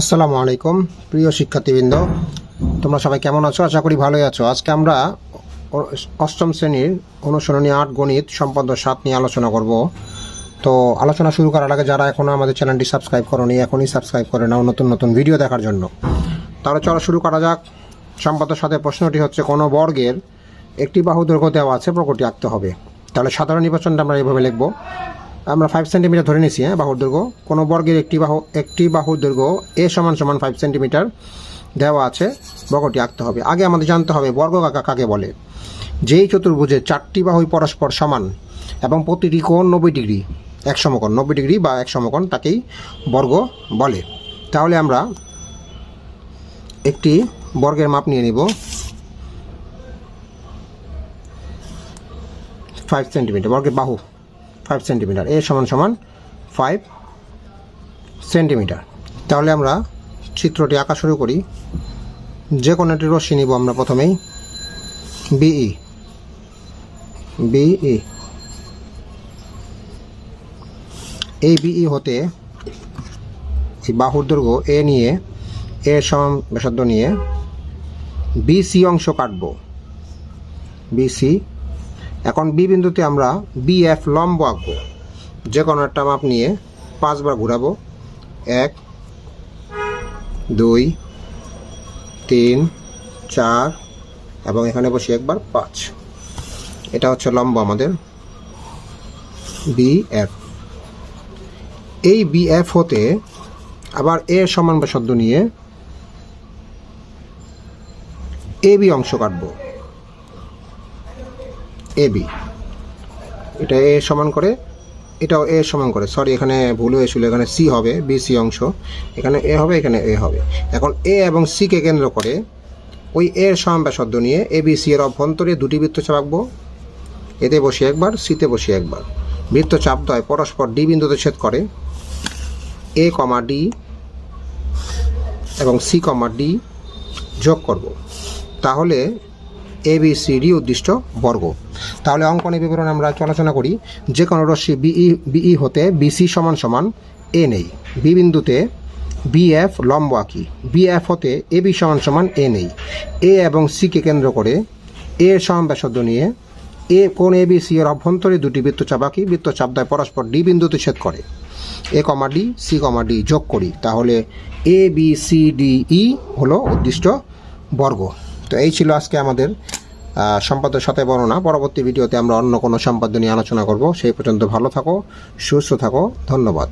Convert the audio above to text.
আসসালামু আলাইকুম, প্রিয় শিক্ষার্থীবৃন্দ। তোমরা সবাই কেমন আছো? আশা করি ভালোই আছো। আজকে আমরা অষ্টম শ্রেণির অনুসরণী আট গণিত সম্পদ সাত নিয়ে আলোচনা করব। তো আলোচনা শুরু করার আগে যারা এখনও আমাদের চ্যানেলটি সাবস্ক্রাইব করনি, এখনই সাবস্ক্রাইব করে নাও নতুন নতুন ভিডিও দেখার জন্য। তাহলে চলো শুরু করা যাক। সম্পদের সাথে প্রশ্নটি হচ্ছে, কোনো বর্গের একটি বাহু দৈর্ঘ্য দেওয়া আছে, প্রকৃতি আঁকতে হবে। তাহলে সাধারণ নির্বাচনটা আমরা এইভাবে লিখব। আমরা ফাইভ সেন্টিমিটার ধরে নিছি হ্যাঁ বাহুর দৈর্ঘ্য। কোনো বর্গের একটি বাহু, একটি বাহুর দৈর্ঘ্য এ সমান সমান ফাইভ সেন্টিমিটার দেওয়া আছে, বর্গটি আঁকতে হবে। আগে আমাদের জানতে হবে বর্গ কাকা, কাকে বলে। যেই চতুর্ভুজের চারটি বাহুই পরস্পর সমান এবং প্রতিটি কোণ নব্বই ডিগ্রি, এক সমকোণ নব্বই ডিগ্রি বা এক সমকোণ তাকেই বর্গ বলে। তাহলে আমরা একটি বর্গের মাপ নিয়ে নিব। ফাইভ সেন্টিমিটার বর্গের বাহু। ফাইভ সেন্টিমিটার এ সমান সমান ফাইভ সেন্টিমিটার তাহলে আমরা চিত্রটি আঁকা শুরু করি। যে কোনো একটি রশ্মি নিব আমরা প্রথমেই বিই বিই এই বিই হতে এই বাহুর দৈর্ঘ্য এ নিয়ে এ সমান ব্যাসার্ধ নিয়ে বিসি অংশ কাটবো। বিসি এখন বি বিন্দুতে আমরা বি এফ লম্ব আঁকবো। যে কোনো একটা মাপ নিয়ে পাঁচবার ঘোরাবো। এক, দুই, তিন, চার এবং এখানে বসি একবার পাঁচ। এটা হচ্ছে লম্ব আমাদের বি এফ এই বি এফ হতে আবার এ সমান শব্দ নিয়ে এ বি অংশ কাটবো। এ বি এটা এ সমান করে, এটাও এ সমান করে। সরি এখানে ভুল হয়েছিল, এখানে সি হবে বি সি অংশ। এখানে এ হবে, এখানে এ হবে। এখন এ এবং সিকে কেন্দ্র করে ওই এর সমান ব্যাসার্ধ নিয়ে এ বি সি এর অভ্যন্তরে দুটি বৃত্ত চাপাকবো এতে বসি একবার সিতে বসি একবার। বৃত্ত চাপদ্বয় পরস্পর ডি বিন্দুতে ছেদ করে এ কমা ডি এবং সি কমা ডি যোগ করব। তাহলে এ বি সি ডি উদ্দিষ্ট বর্গ। তাহলে অঙ্কনের বিবরণ আমরা আলোচনা করি? যে কোনো রশ্মি বিই বিই হতে বিসি সমান সমান এ নেই। বি বিন্দুতে বিএফ লম্ব আঁকি। বিএফ হতে এ বি সমান সমান এ নেই। এ এবং সিকে কেন্দ্র করে এ এর সমান ব্যাসার্ধ নিয়ে এ কোন এ বি সি এর অভ্যন্তরে দুটি বৃত্তচাপ আঁকি। বৃত্তচাপ দ্বয় পরস্পর ডি বিন্দুতে ছেদ করে। A comma D C comma D যোগ করি। তাহলে A B C D E হলো উদ্দিষ্ট বর্গ। তো এই ছিল আজকে আমাদের সম্পাদের সাথে বর্ণনা। পরবর্তী ভিডিওতে আমরা অন্য কোনো সম্পাদ নিয়ে আলোচনা করব। সেই পর্যন্ত ভালো থাকো, সুস্থ থাকো। ধন্যবাদ।